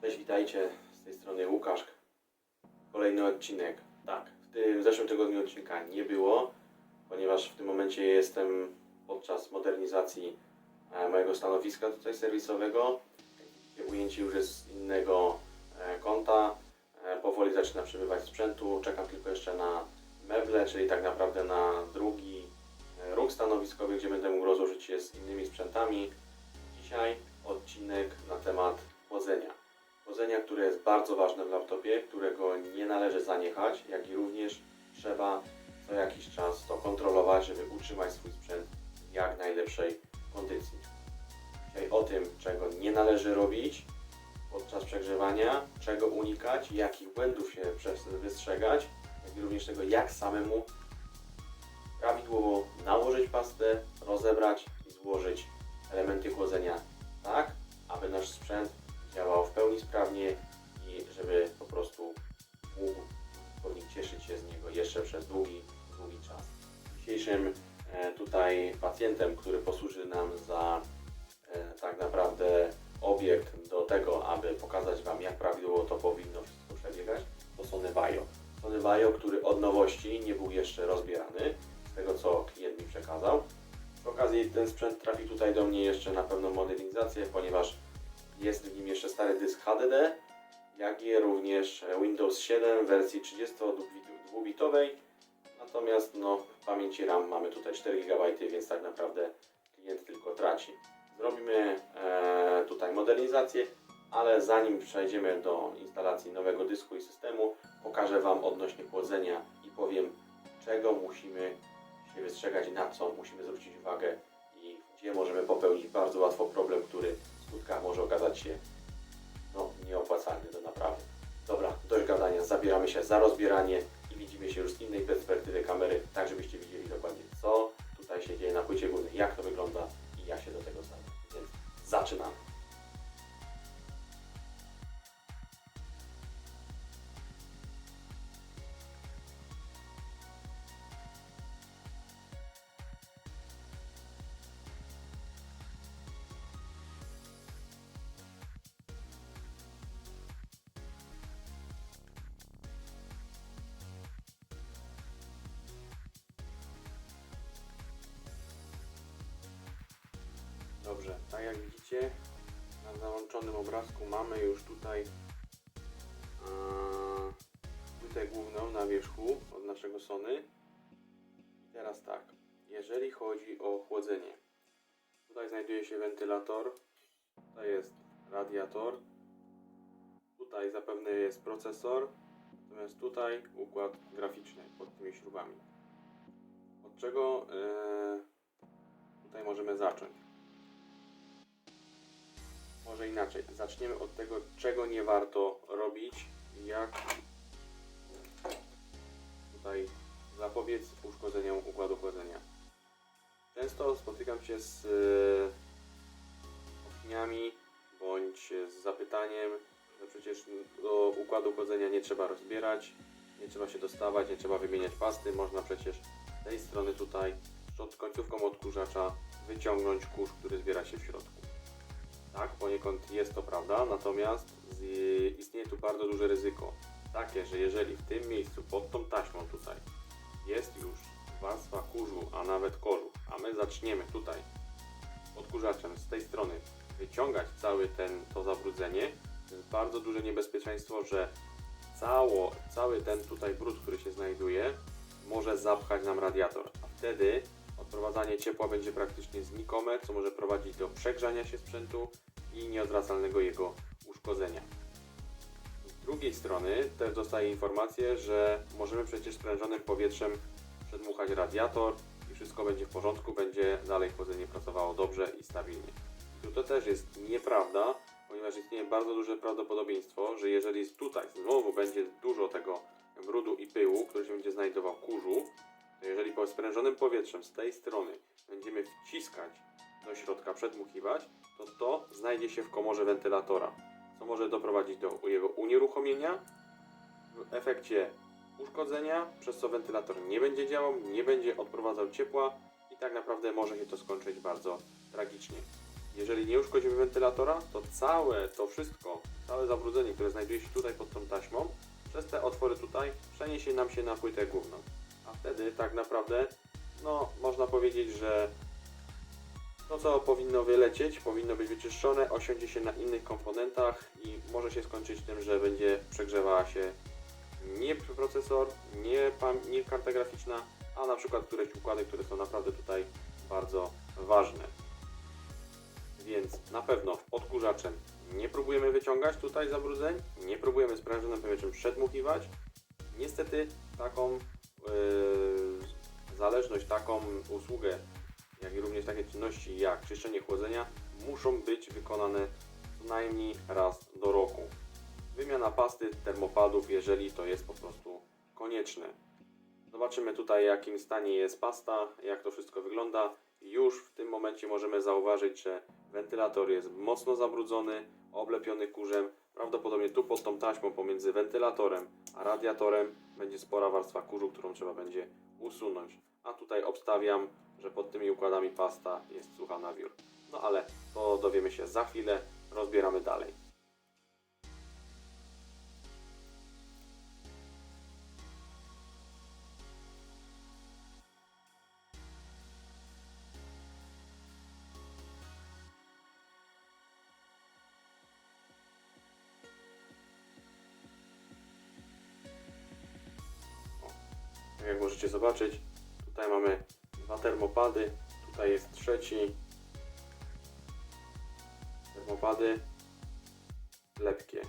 Cześć, witajcie. Z tej strony Łukasz. Kolejny odcinek. Tak, w tym w zeszłym tygodniu odcinka nie było, ponieważ w tym momencie jestem podczas modernizacji e, mojego stanowiska tutaj serwisowego. Ujęcie już jest z innego e, konta. E, Powoli zaczyna przybywać sprzętu. Czekam tylko jeszcze na meble, czyli tak naprawdę na drugi róg stanowiskowy, gdzie będę mógł rozłożyć je z innymi sprzętami. Dzisiaj odcinek na temat chłodzenia. Chłodzenia, które jest bardzo ważne w laptopie, którego nie należy zaniechać, jak i również trzeba co jakiś czas to kontrolować, żeby utrzymać swój sprzęt w jak najlepszej kondycji. Dzisiaj o tym, czego nie należy robić podczas przegrzewania, czego unikać, jakich błędów się wystrzegać, jak i również tego, jak samemu prawidłowo nałożyć pastę, rozebrać również Windows 7 w wersji 32-bitowej. Natomiast no, w pamięci RAM mamy tutaj 4 GB, więc tak naprawdę klient tylko traci. Zrobimy e, tutaj modernizację, ale zanim przejdziemy do instalacji nowego dysku i systemu, pokażę Wam odnośnie chłodzenia i powiem, czego musimy się wystrzegać, na co musimy zwrócić uwagę i gdzie możemy popełnić bardzo łatwo problem, który w skutkach może okazać się no, nieopłacalny do naprawy. Dobra, dość gadania, zabieramy się za rozbieranie i widzimy się już z innej perspektywy kamery, tak żebyście widzieli dokładnie co tutaj się dzieje na płycie górnej, jak to wygląda i jak się do tego stawiam. Więc zaczynamy. Mamy już tutaj płytę główną na wierzchu od naszego Sony. I teraz tak, jeżeli chodzi o chłodzenie, tutaj znajduje się wentylator, tutaj jest radiator, tutaj zapewne jest procesor, natomiast tutaj układ graficzny pod tymi śrubami. Od czego e, tutaj możemy zacząć? Może inaczej. Zaczniemy od tego, czego nie warto robić, jak tutaj zapobiec uszkodzeniom układu chłodzenia. Często spotykam się z e, opiniami bądź z zapytaniem, że przecież do układu chłodzenia nie trzeba rozbierać, nie trzeba się dostawać, nie trzeba wymieniać pasty, można przecież z tej strony tutaj szczot- końcówką odkurzacza wyciągnąć kurz, który zbiera się w środku. Tak, poniekąd jest to prawda, natomiast istnieje tu bardzo duże ryzyko. Takie, że jeżeli w tym miejscu, pod tą taśmą tutaj, jest już warstwa kurzu, a nawet kolu, a my zaczniemy tutaj odkurzaczem z tej strony wyciągać cały ten, to zabrudzenie, jest bardzo duże niebezpieczeństwo, że cało, cały ten tutaj brud, który się znajduje, może zapchać nam radiator, a wtedy odprowadzanie ciepła będzie praktycznie znikome, co może prowadzić do przegrzania się sprzętu i nieodwracalnego jego uszkodzenia. Z drugiej strony też dostaję informację, że możemy przecież sprężonym powietrzem przedmuchać radiator i wszystko będzie w porządku, będzie dalej chłodzenie pracowało dobrze i stabilnie. Tu to też jest nieprawda, ponieważ istnieje bardzo duże prawdopodobieństwo, że jeżeli tutaj znowu będzie dużo tego brudu i pyłu, który się będzie znajdował w kurzu, jeżeli sprężonym powietrzem z tej strony będziemy wciskać do środka, przedmuchiwać, to to znajdzie się w komorze wentylatora, co może doprowadzić do jego unieruchomienia, w efekcie uszkodzenia, przez co wentylator nie będzie działał, nie będzie odprowadzał ciepła i tak naprawdę może się to skończyć bardzo tragicznie. jeżeli nie uszkodzimy wentylatora, to całe to wszystko, całe zabrudzenie, które znajduje się tutaj pod tą taśmą, przez te otwory tutaj przeniesie nam się na płytę główną. Wtedy tak naprawdę, no można powiedzieć, że to co powinno wylecieć, powinno być wyczyszczone, osiądzie się na innych komponentach i może się skończyć tym, że będzie przegrzewała się nie procesor, nie, nie karta graficzna, a na przykład któreś układy, które są naprawdę tutaj bardzo ważne. Więc na pewno odkurzaczem nie próbujemy wyciągać tutaj zabrudzeń, nie próbujemy sprężynem powietrznym przedmuchiwać. Niestety taką zależność, taką usługę, jak i również takie czynności jak czyszczenie chłodzenia muszą być wykonane co najmniej raz do roku. Wymiana pasty, termopadów, jeżeli to jest po prostu konieczne. Zobaczymy tutaj, jakim stanie jest pasta, jak to wszystko wygląda. Już w tym momencie możemy zauważyć, że wentylator jest mocno zabrudzony, oblepiony kurzem. Prawdopodobnie tu pod tą taśmą pomiędzy wentylatorem a radiatorem będzie spora warstwa kurzu, którą trzeba będzie usunąć. A tutaj obstawiam, że pod tymi układami pasta jest sucha na wiór. No ale to dowiemy się za chwilę. Rozbieramy dalej. Jak możecie zobaczyć, tutaj mamy dwa termopady, tutaj jest trzeci. Termopady lepkie.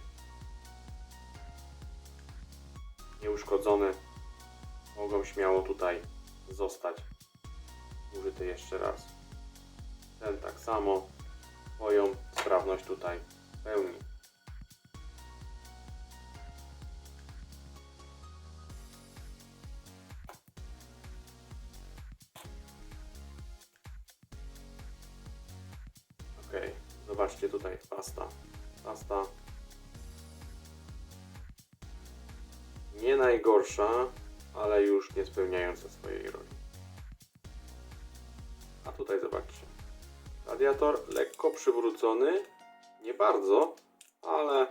Nieuszkodzone. Mogą śmiało tutaj zostać użyte jeszcze raz. Ten tak samo swoją sprawność tutaj pełni. Najgorsza, ale już nie spełniająca swojej roli. A tutaj zobaczcie. Radiator lekko przywrócony, nie bardzo, ale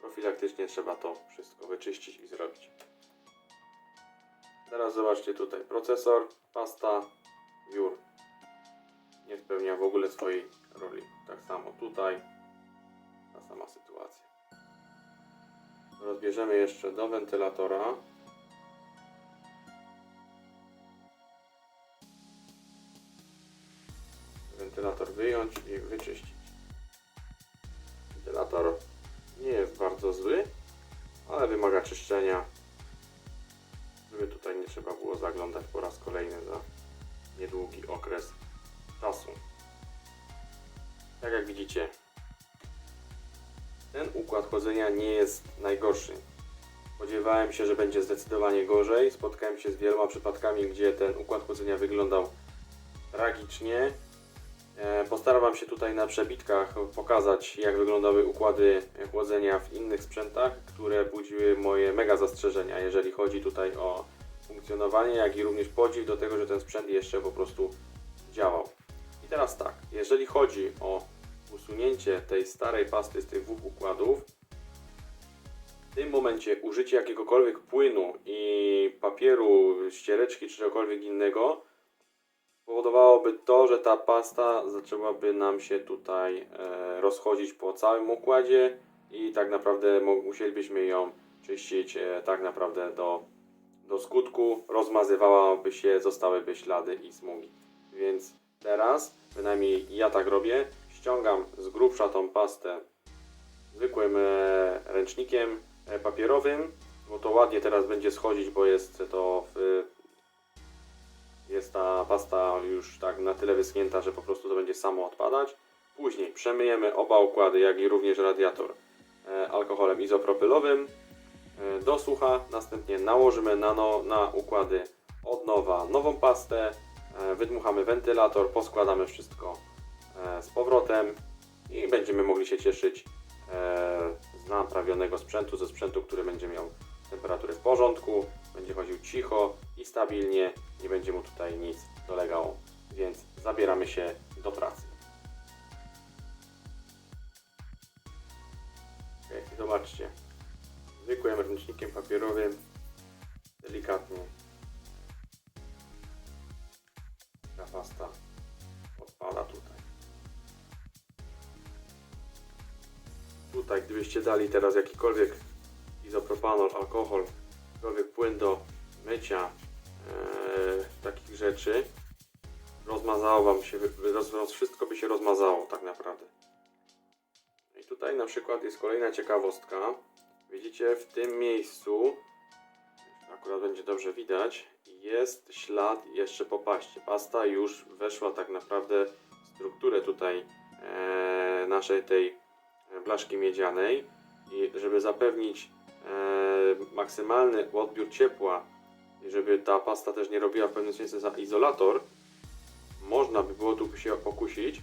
profilaktycznie trzeba to wszystko wyczyścić i zrobić. Teraz zobaczcie tutaj procesor, pasta, wiór nie spełnia w ogóle swojej roli. Tak samo tutaj, ta sama sytuacja. Rozbierzemy jeszcze do wentylatora. Wentylator wyjąć i wyczyścić. Wentylator nie jest bardzo zły, ale wymaga czyszczenia, żeby tutaj nie trzeba było zaglądać po raz kolejny za niedługi okres czasu. Tak jak widzicie, ten układ chłodzenia nie jest najgorszy. Spodziewałem się, że będzie zdecydowanie gorzej. Spotkałem się z wieloma przypadkami, gdzie ten układ chłodzenia wyglądał tragicznie. E, Postaram się tutaj na przebitkach pokazać, jak wyglądały układy chłodzenia w innych sprzętach, które budziły moje mega zastrzeżenia, jeżeli chodzi tutaj o funkcjonowanie, jak i również podziw do tego, że ten sprzęt jeszcze po prostu działał. I teraz tak, jeżeli chodzi o usunięcie tej starej pasty z tych dwóch układów, w tym momencie użycie jakiegokolwiek płynu i papieru, ściereczki czy czegokolwiek innego powodowałoby to, że ta pasta zaczęłaby nam się tutaj e, rozchodzić po całym układzie i tak naprawdę musielibyśmy ją czyścić e, tak naprawdę do, do skutku, rozmazywałaby się, zostałyby ślady i smugi. Więc teraz, bynajmniej ja tak robię, ściągam z grubsza tą pastę zwykłym e, ręcznikiem e, papierowym, bo to ładnie teraz będzie schodzić, bo jest to w, jest ta pasta już tak na tyle wyschnięta, że po prostu to będzie samo odpadać. Później przemyjemy oba układy, jak i również radiator e, alkoholem izopropylowym do sucha. Następnie nałożymy na, no, na układy od nowa nową pastę, wydmuchamy wentylator, poskładamy wszystko E, z powrotem i będziemy mogli się cieszyć e, z naprawionego sprzętu, ze sprzętu, który będzie miał temperaturę w porządku, będzie chodził cicho i stabilnie, nie będzie mu tutaj nic dolegało, więc zabieramy się do pracy. Okay, zobaczcie, zwykłym ręcznikiem papierowym, delikatnie. Ta pasta. Tutaj, gdybyście dali teraz jakikolwiek izopropanol, alkohol, jakikolwiek płyn do mycia eee, takich rzeczy, rozmazało wam się, roz, wszystko by się rozmazało tak naprawdę. I tutaj na przykład jest kolejna ciekawostka. Widzicie, w tym miejscu, akurat będzie dobrze widać, jest ślad jeszcze po paście. Pasta już weszła tak naprawdę w strukturę tutaj e, naszej tej blaszki miedzianej i żeby zapewnić e, maksymalny odbiór ciepła i żeby ta pasta też nie robiła w pewnym sensie za izolator, można by było tu się pokusić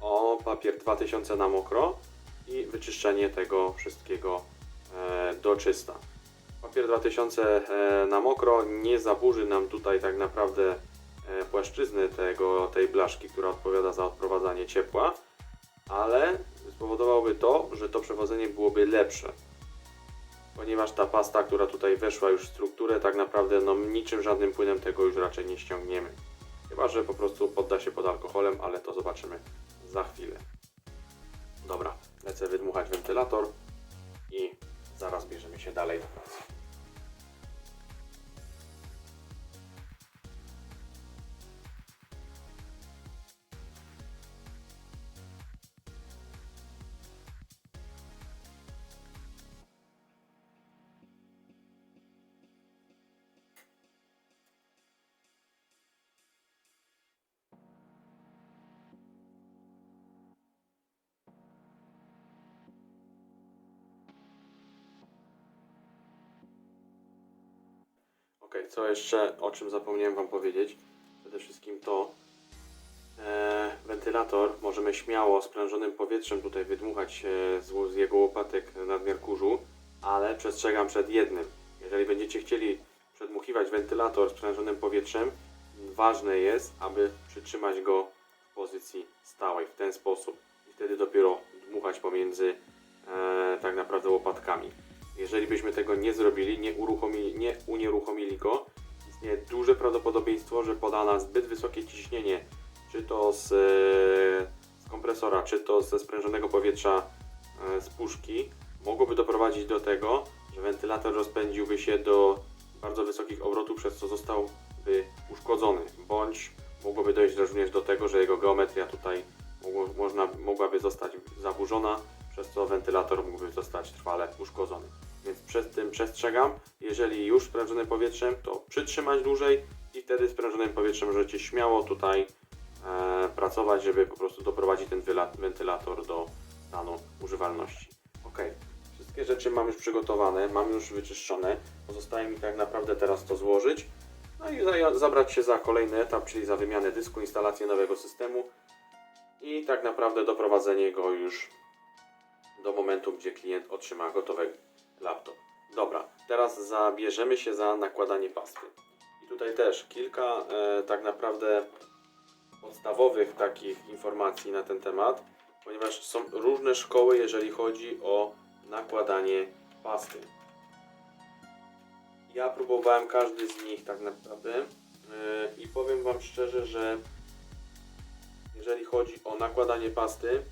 o papier 2000 na mokro i wyczyszczenie tego wszystkiego e, do czysta. Papier 2000 e, na mokro nie zaburzy nam tutaj tak naprawdę płaszczyzny tego, tej blaszki, która odpowiada za odprowadzanie ciepła, ale spowodowałoby to, że to przewodzenie byłoby lepsze. Ponieważ ta pasta, która tutaj weszła już w strukturę, tak naprawdę no, niczym żadnym płynem tego już raczej nie ściągniemy. Chyba, że po prostu podda się pod alkoholem, ale to zobaczymy za chwilę. Dobra, lecę wydmuchać wentylator i zaraz bierzemy się dalej do pracy. Co jeszcze, o czym zapomniałem Wam powiedzieć? Przede wszystkim to e, wentylator możemy śmiało sprężonym powietrzem tutaj wydmuchać e, z, z jego łopatek nadmiar kurzu, ale przestrzegam przed jednym. Jeżeli będziecie chcieli przedmuchiwać wentylator sprężonym powietrzem, ważne jest, aby przytrzymać go w pozycji stałej w ten sposób i wtedy dopiero dmuchać pomiędzy e, tak naprawdę łopatkami. Jeżeli byśmy tego nie zrobili, nie uruchomili, nie unieruchomili go, istnieje duże prawdopodobieństwo, że podana zbyt wysokie ciśnienie, czy to z, e, z kompresora, czy to ze sprężonego powietrza e, z puszki, mogłoby doprowadzić do tego, że wentylator rozpędziłby się do bardzo wysokich obrotów, przez co zostałby uszkodzony, bądź mogłoby dojść również do tego, że jego geometria tutaj mogło, można, mogłaby zostać zaburzona, przez co wentylator mógłby zostać trwale uszkodzony. Więc przed tym przestrzegam. Jeżeli już sprężonym powietrzem, to przytrzymać dłużej i wtedy sprężonym powietrzem możecie śmiało tutaj e, pracować, żeby po prostu doprowadzić ten wentylator do stanu używalności. Ok, wszystkie rzeczy mam już przygotowane, mam już wyczyszczone. Pozostaje mi tak naprawdę teraz to złożyć. No i za- zabrać się za kolejny etap, czyli za wymianę dysku, instalację nowego systemu i tak naprawdę doprowadzenie go już do momentu, gdzie klient otrzyma gotowy laptop. Dobra, teraz zabierzemy się za nakładanie pasty. I tutaj też kilka e, tak naprawdę podstawowych takich informacji na ten temat, ponieważ są różne szkoły, jeżeli chodzi o nakładanie pasty. Ja próbowałem każdy z nich tak naprawdę e, i powiem Wam szczerze, że jeżeli chodzi o nakładanie pasty,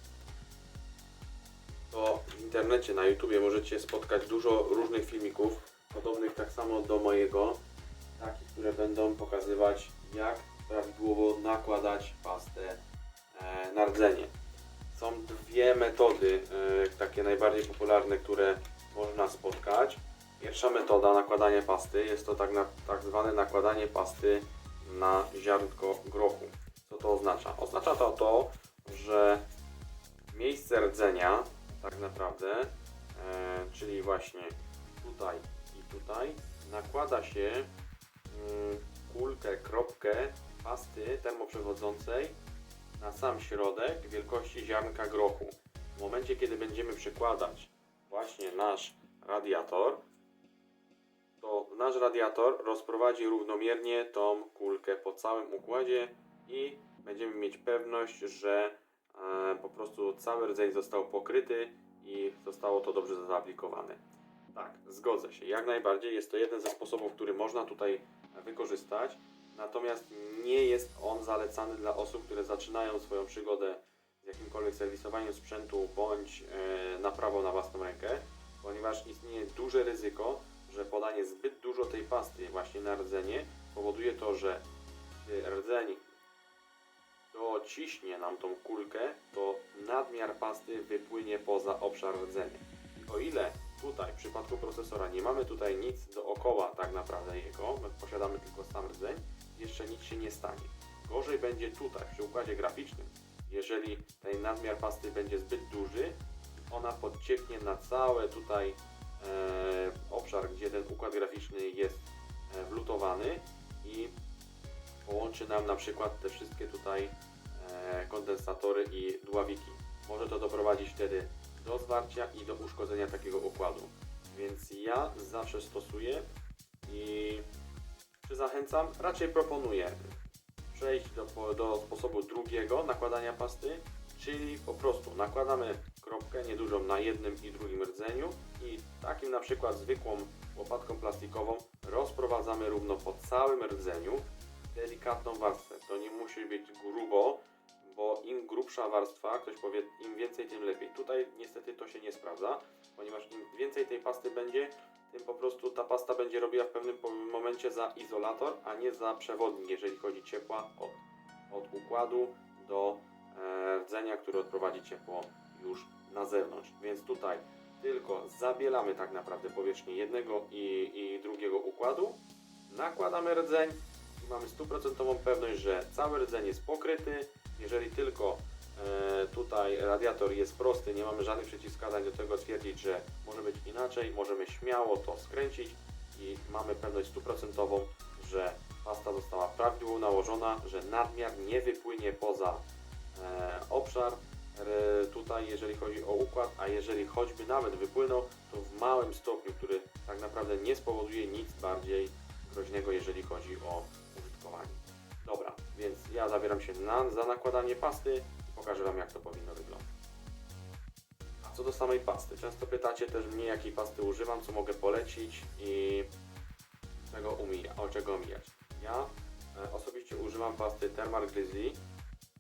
to w internecie, na YouTubie możecie spotkać dużo różnych filmików, podobnych tak samo do mojego, takich, które będą pokazywać jak prawidłowo nakładać pastę e, na rdzenie. Są dwie metody, e, takie najbardziej popularne, które można spotkać. Pierwsza metoda nakładania pasty jest to tak, na, tak zwane nakładanie pasty na ziarnko grochu. Co to oznacza? Oznacza to to, że miejsce rdzenia tak naprawdę, e, czyli właśnie tutaj i tutaj, nakłada się mm, kulkę, kropkę pasty termoprzewodzącej na sam środek wielkości ziarnka grochu. W momencie, kiedy będziemy przykładać właśnie nasz radiator, to nasz radiator rozprowadzi równomiernie tą kulkę po całym układzie i będziemy mieć pewność, że e, po prostu cały rdzeń został pokryty i zostało to dobrze zaaplikowane. Tak, zgodzę się. Jak najbardziej jest to jeden ze sposobów, który można tutaj wykorzystać. Natomiast nie jest on zalecany dla osób, które zaczynają swoją przygodę z jakimkolwiek serwisowaniem sprzętu bądź e, naprawą na własną rękę, ponieważ istnieje duże ryzyko, że podanie zbyt dużo tej pasty właśnie na rdzenie powoduje to, że gdy rdzeń dociśnie nam tą kulkę, to nadmiar pasty wypłynie poza obszar rdzenia. I o ile tutaj w przypadku procesora nie mamy tutaj nic dookoła tak naprawdę jego, my posiadamy tylko sam rdzeń, jeszcze nic się nie stanie. Gorzej będzie tutaj przy układzie graficznym, jeżeli ten nadmiar pasty będzie zbyt duży, ona podcieknie na cały tutaj e, obszar, gdzie ten układ graficzny jest e, wlutowany i połączy nam na przykład te wszystkie tutaj e, kondensatory i dławiki. Może to doprowadzić wtedy do zwarcia i do uszkodzenia takiego układu. Więc ja zawsze stosuję i czy zachęcam? Raczej proponuję przejść do, do sposobu drugiego nakładania pasty, czyli po prostu nakładamy kropkę niedużą na jednym i drugim rdzeniu i takim na przykład zwykłą łopatką plastikową rozprowadzamy równo po całym rdzeniu delikatną warstwę. To nie musi być grubo, bo im grubsza warstwa, ktoś powie, im więcej, tym lepiej. Tutaj niestety to się nie sprawdza, ponieważ im więcej tej pasty będzie, tym po prostu ta pasta będzie robiła w pewnym momencie za izolator, a nie za przewodnik, jeżeli chodzi ciepła od, od układu do e, rdzenia, który odprowadzi ciepło już na zewnątrz. Więc tutaj tylko zabielamy tak naprawdę powierzchnię jednego i, i drugiego układu, nakładamy rdzeń i mamy stuprocentową pewność, że cały rdzeń jest pokryty. Jeżeli tylko e, tutaj radiator jest prosty, nie mamy żadnych przeciwwskazań do tego twierdzić, że może być inaczej, możemy śmiało to skręcić i mamy pewność stuprocentową, że pasta została prawidłowo nałożona, że nadmiar nie wypłynie poza e, obszar e, tutaj, jeżeli chodzi o układ, a jeżeli choćby nawet wypłynął, to w małym stopniu, który tak naprawdę nie spowoduje nic bardziej groźnego, jeżeli chodzi o. Dobra, więc ja zabieram się na, za nakładanie pasty i pokażę Wam, jak to powinno wyglądać. A co do samej pasty, często pytacie też mnie, jakiej pasty używam, co mogę polecić i czego umija, o czego omijać. Ja e, osobiście używam pasty Thermal Grizzly.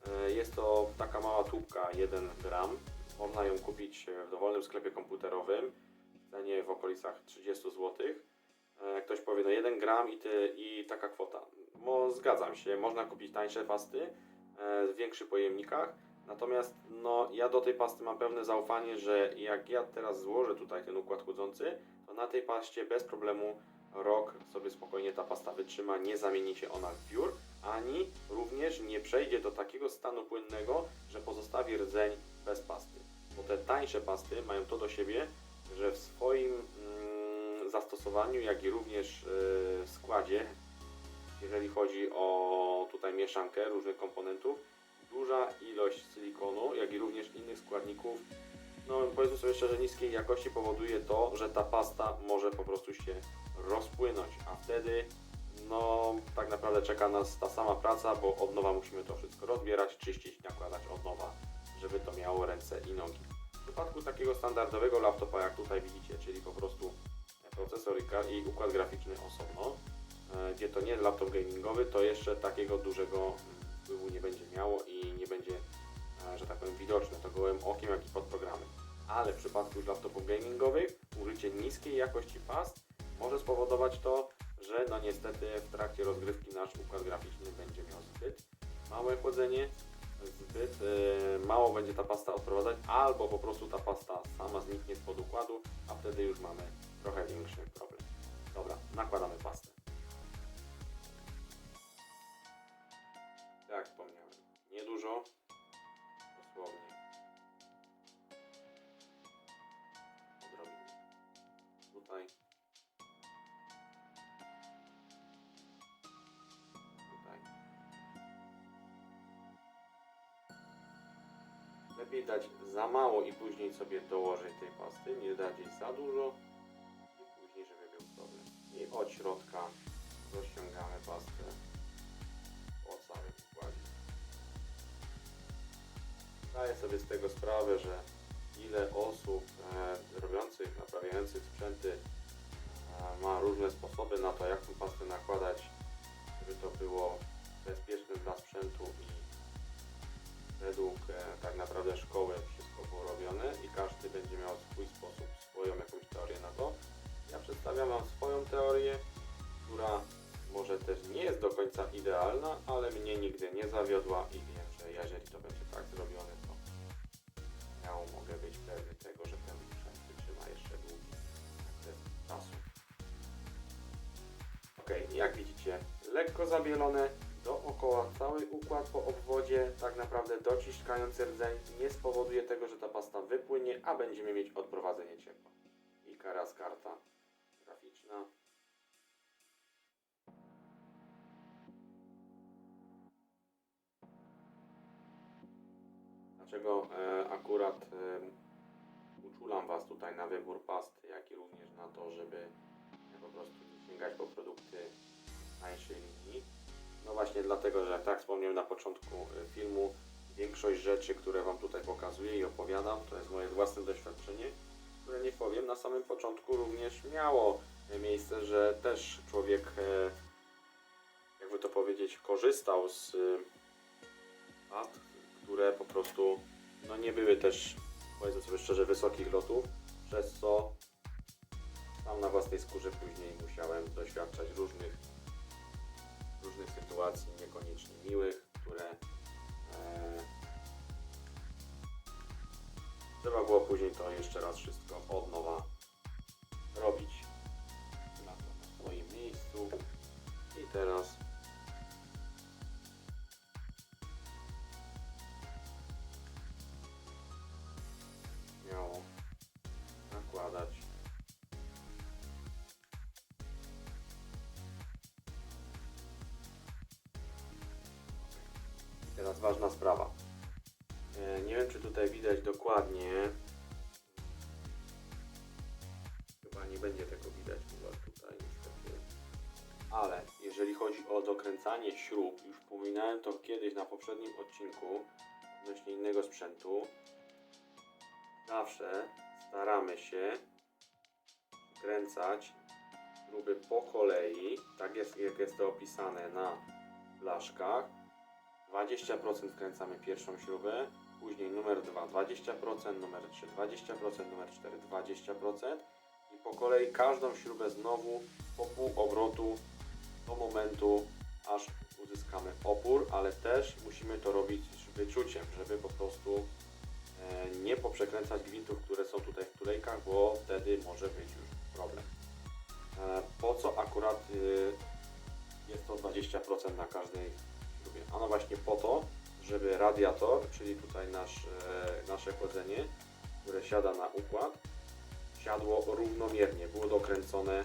E, jest to taka mała tubka 1 gram. Można ją kupić w dowolnym sklepie komputerowym w cenie w okolicach 30 zł. E, Ktoś powie, no 1 gram i, ty, i taka kwota. Bo zgadzam się, można kupić tańsze pasty e, w większych pojemnikach. Natomiast no, ja do tej pasty mam pewne zaufanie, że jak ja teraz złożę tutaj ten układ chłodzący, to na tej paście bez problemu rok sobie spokojnie ta pasta wytrzyma, nie zamieni się ona w piór, ani również nie przejdzie do takiego stanu płynnego, że pozostawi rdzeń bez pasty. Bo te tańsze pasty mają to do siebie, że w swoim mm, zastosowaniu, jak i również yy, składzie, jeżeli chodzi o tutaj mieszankę różnych komponentów, duża ilość silikonu, jak i również innych składników, no powiedzmy sobie szczerze, niskiej jakości powoduje to, że ta pasta może po prostu się rozpłynąć, a wtedy no tak naprawdę czeka nas ta sama praca, bo od nowa musimy to wszystko rozbierać, czyścić, nakładać od nowa, żeby to miało ręce i nogi. W przypadku takiego standardowego laptopa, jak tutaj widzicie, czyli po prostu procesor i układ graficzny osobno, gdzie to nie laptop gamingowy, to jeszcze takiego dużego wpływu nie będzie miało i nie będzie, że tak powiem, widoczne to gołym okiem, jak i pod programy. Ale w przypadku już laptopów gamingowych użycie niskiej jakości past może spowodować to, że no niestety w trakcie rozgrywki nasz układ graficzny będzie miał zbyt małe chłodzenie, zbyt e, mało będzie ta pasta odprowadzać, albo po prostu ta pasta sama zniknie spod układu, a wtedy już mamy trochę większy problem. Dobra, nakładamy pastę. Niedużo, dosłownie odrobinę. Tutaj. Tutaj. Lepiej dać za mało i później sobie dołożyć tej pasty, nie dać jej za dużo i później, żeby był problem. I od środka rozciągamy pastę Zdaję sobie z tego sprawę, że ile osób e, robiących, naprawiających sprzęty e, ma różne sposoby na to, jak tą pastę nakładać, żeby to było bezpieczne dla sprzętu i według e, tak naprawdę szkoły wszystko było robione i każdy będzie miał swój sposób, swoją jakąś teorię na to. Ja przedstawiam Wam swoją teorię, która może też nie jest do końca idealna, ale mnie nigdy nie zawiodła i wiem, że jeżeli to będzie tak zrobione, pewny tego, że ten sprzęt wytrzyma jeszcze długi okres czasu. Ok, jak widzicie, lekko zabielone, dookoła cały układ po obwodzie, tak naprawdę dociskając rdzeń, nie spowoduje tego, że ta pasta wypłynie, a będziemy mieć odprowadzenie ciepła. I teraz karta graficzna. Dlaczego e, akurat uczulam Was tutaj na wybór pasty, jak i również na to, żeby e, po prostu sięgać po produkty tańszej linii? No właśnie dlatego, że jak tak wspomniałem na początku e, filmu, większość rzeczy, które Wam tutaj pokazuję i opowiadam, to jest moje własne doświadczenie, które nie powiem, na samym początku również miało e, miejsce, że też człowiek, jakby to powiedzieć, korzystał z past, które po prostu no nie były też, powiedzmy sobie szczerze, wysokich lotów, przez co sam na własnej skórze później musiałem doświadczać różnych, różnych sytuacji niekoniecznie miłych, które e, trzeba było później to jeszcze raz wszystko od nowa robić na, na swoim miejscu. I teraz dokładnie. Chyba nie będzie tego widać chyba tutaj niestety. Ale jeżeli chodzi o dokręcanie śrub, już wspominałem to kiedyś na poprzednim odcinku odnośnie innego sprzętu. Zawsze staramy się kręcać śruby po kolei, tak jest jak jest to opisane na blaszkach. 20% wkręcamy pierwszą śrubę, później numer 2 20%, numer 3 20%, numer 4 20% i po kolei każdą śrubę znowu po pół obrotu do momentu aż uzyskamy opór, ale też musimy to robić z wyczuciem, żeby po prostu e, nie poprzekręcać gwintów, które są tutaj w tulejkach, bo wtedy może być już problem. E, Po co akurat y, jest to 20% na każdej śrubie? Ano właśnie po to, żeby radiator, czyli tutaj nasz, e, nasze chłodzenie, które siada na układ, siadło równomiernie, było dokręcone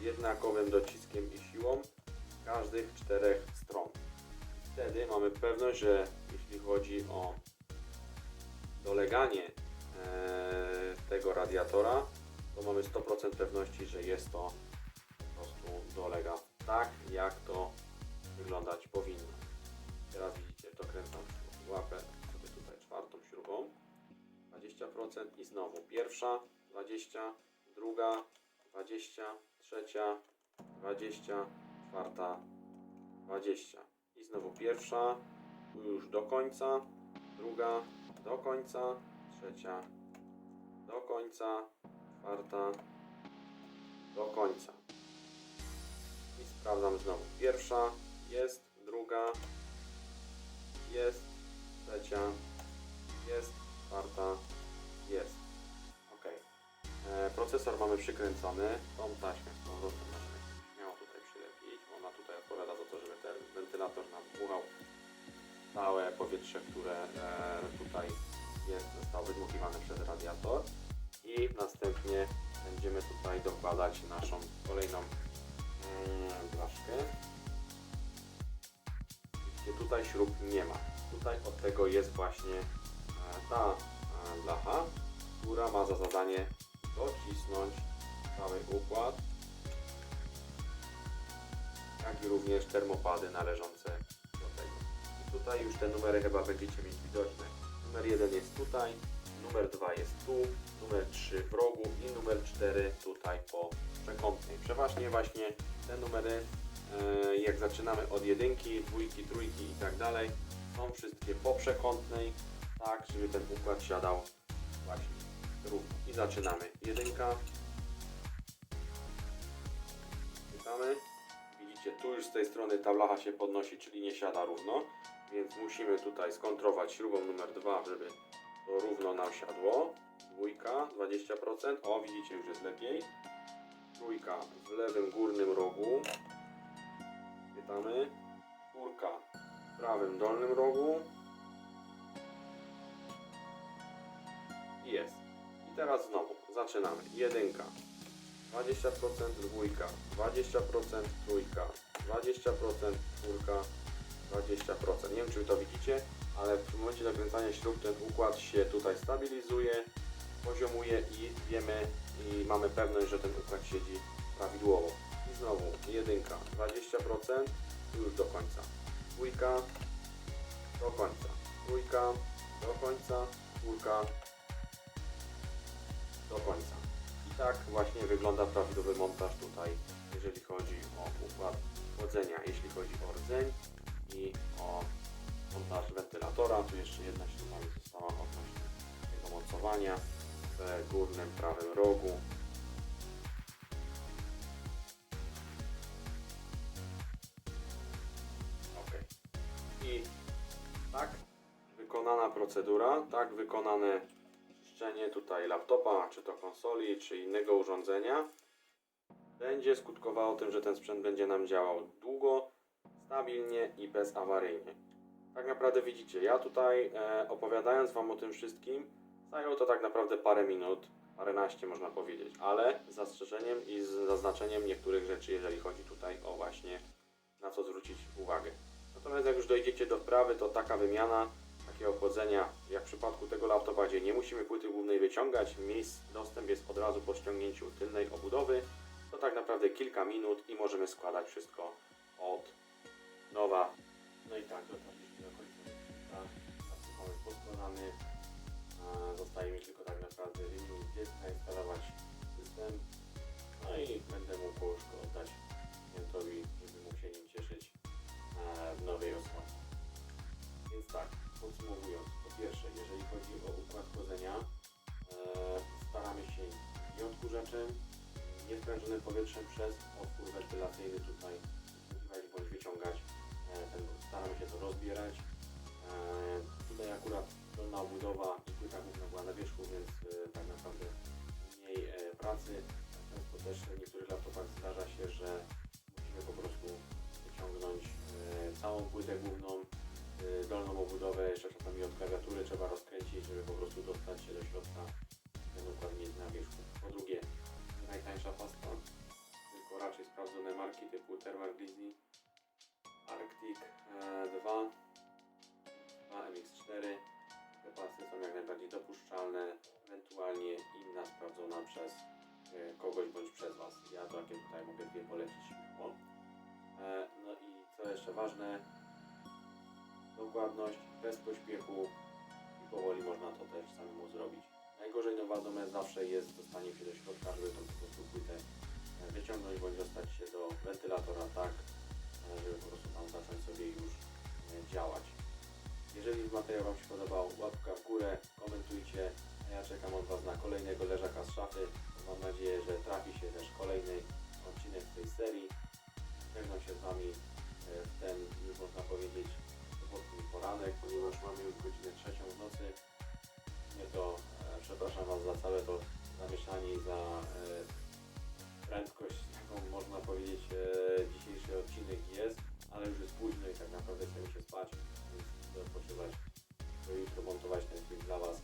jednakowym dociskiem i siłą z każdych czterech stron. Wtedy mamy pewność, że jeśli chodzi o doleganie e, tego radiatora, to mamy 100% pewności, że jest to po prostu dolega tak, jak to wyglądać powinno. Łapę sobie tutaj czwartą śrubą. 20% i znowu pierwsza, 20, druga, 20, trzecia, 20, czwarta, 20. I znowu pierwsza, tu już do końca, druga, do końca, trzecia, do końca, czwarta, do końca. I sprawdzam znowu. Pierwsza jest, druga jest, trzecia jest, czwarta jest. Ok. E, procesor mamy przykręcony. Tą taśmę z powrotem możemy śmiało tutaj przylepić. Ona tutaj odpowiada za to, żeby ten wentylator nam dmuchał całe powietrze, które e, tutaj jest, zostało wydmuchiwane przez radiator. I następnie będziemy tutaj dokładać naszą kolejną mm, blaszkę. Tutaj śrub nie ma. Tutaj od tego jest właśnie e, ta e, blacha, która ma za zadanie docisnąć cały układ, jak i również termopady należące do tego. I tutaj już te numery chyba będziecie mieć widoczne. Numer 1 jest tutaj, numer 2 jest tu, numer 3 w rogu i numer 4 tutaj po przekątnej. Przeważnie właśnie te numery, e, jak zaczynamy od jedynki, dwójki, trójki i tak dalej, są wszystkie po przekątnej, tak żeby ten układ siadał właśnie równo. I zaczynamy. Jedynka. Czytamy. Widzicie, tu już z tej strony ta blacha się podnosi, czyli nie siada równo, więc musimy tutaj skontrować śrubą numer 2, żeby to równo nam siadło. Dwójka, 20%. O, widzicie, już jest lepiej. Trójka w lewym górnym rogu. Czytamy. Czwórka prawym dolnym rogu. Jest. I teraz znowu zaczynamy. Jedynka. 20%, dwójka, 20%, trójka, 20%, czwórka, 20%. Nie wiem, czy to widzicie, ale w momencie zakręcania śrub ten układ się tutaj stabilizuje, poziomuje i wiemy i mamy pewność, że ten układ siedzi prawidłowo. I znowu jedynka, 20%, i już do końca. Dwójka, do końca. Trójka, do końca. Czwórka, do końca. I tak właśnie wygląda prawidłowy montaż tutaj, jeżeli chodzi o układ chłodzenia, jeśli chodzi o rdzeń i o montaż wentylatora. Tu jeszcze jedna śruba została odnośnie tego mocowania w górnym prawym rogu. I tak wykonana procedura, tak wykonane czyszczenie tutaj laptopa, czy to konsoli, czy innego urządzenia będzie skutkowało tym, że ten sprzęt będzie nam działał długo, stabilnie i bezawaryjnie. Tak naprawdę widzicie, ja tutaj e, opowiadając Wam o tym wszystkim, zajęło to tak naprawdę parę minut, paręnaście można powiedzieć, ale z zastrzeżeniem i z zaznaczeniem niektórych rzeczy, jeżeli chodzi tutaj o właśnie na co zwrócić uwagę. Natomiast jak już dojdziecie do wprawy, to taka wymiana takiego chłodzenia, jak w przypadku tego laptopa, gdzie nie musimy płyty głównej wyciągać, miejsc dostęp jest od razu po ściągnięciu tylnej obudowy, to tak naprawdę kilka minut i możemy składać wszystko od nowa. No i tak, dotarliśmy do końca poskładany. A, Zostaje mi tylko tak naprawdę wymienić dyska, instalować system. No i będę mógł już go oddać klientowi, nowej odsłonie. Więc tak, podsumowując, po pierwsze, jeżeli chodzi o układ chłodzenia, e, staramy się nie odkurzaczem, nie sprężonym powietrzem przez otwór wentylacyjny tutaj wsłuchiwać bądź wyciągać. E, staramy się to rozbierać. E, tutaj akurat dolna obudowa i płyta główna była na wierzchu, więc tak naprawdę mniej pracy. Często też w niektórych laptopach zdarza się, że całą płytę główną, e, dolną obudowę, jeszcze czasami od klawiatury trzeba rozkręcić, żeby po prostu dostać się do środka ten układ mieć na wierzchu. Po drugie, nie najtańsza pasta, tylko raczej sprawdzone marki typu Thermal Arctic e, 2, 2 MX4. Te pasty są jak najbardziej dopuszczalne, ewentualnie inna sprawdzona przez e, kogoś bądź przez Was. Ja takie tutaj mogę dwie polecić. E, no i co jeszcze ważne, dokładność, bez pośpiechu i powoli można to też samemu zrobić. Najgorzej no wiadomo zawsze jest dostanie się do środka, żeby tą po prostu płytę e, wyciągnąć bądź dostać się do wentylatora tak, e, żeby po prostu tam zacząć sobie już e, działać. Jeżeli materiał Wam się podobał, łapka w górę, komentujcie, a ja czekam od Was na kolejnego leżaka z szafy. Mam nadzieję, że trafi się też kolejny odcinek tej serii. Żegnam się z Wami ten już można powiedzieć sobotni poranek, ponieważ mamy już godzinę trzecią w nocy. Nie to e, przepraszam Was za całe to zamieszanie i za e, prędkość, jaką można powiedzieć e, dzisiejszy odcinek jest, ale już jest późno i tak naprawdę chcemy się spać, więc odpoczywać, bo jutro montować ten film dla Was.